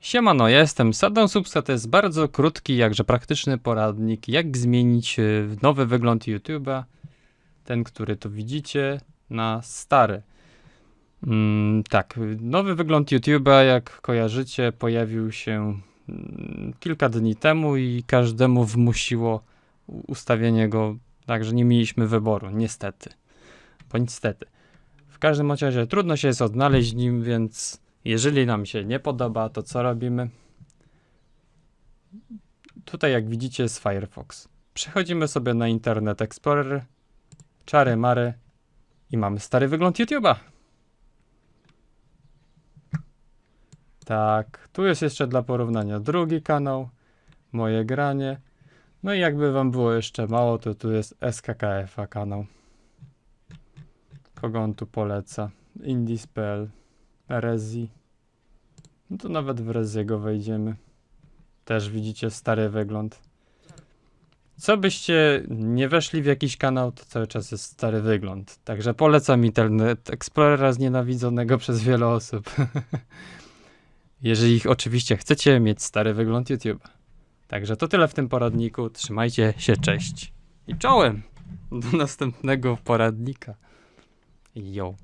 Siemano, ja jestem Saddam Subsa, to jest bardzo krótki, jakże praktyczny poradnik, jak zmienić y, nowy wygląd YouTube'a, ten, który tu widzicie, na stary. Mm, tak, nowy wygląd YouTube'a, jak kojarzycie, pojawił się mm, kilka dni temu i każdemu wmusiło ustawienie go, także nie mieliśmy wyboru, niestety. Bo niestety. W każdym razie trudno się jest odnaleźć nim, więc jeżeli nam się nie podoba, to co robimy? Tutaj jak widzicie jest Firefox. Przechodzimy sobie na Internet Explorer, czary mary i mamy stary wygląd YouTube'a. Tak, tu jest jeszcze dla porównania drugi kanał, moje granie. No i jakby wam było jeszcze mało, to tu jest SKKF-a kanał. Kogo on tu poleca? Indiespel. Rezi. No to nawet w Reziego wejdziemy. Też widzicie stary wygląd. Co byście nie weszli w jakiś kanał, to cały czas jest stary wygląd. Także polecam Internet Explorera znienawidzonego przez wiele osób. Jeżeli ich oczywiście chcecie mieć stary wygląd YouTube. Także to tyle w tym poradniku. Trzymajcie się, cześć. I czołem do następnego poradnika. Yo.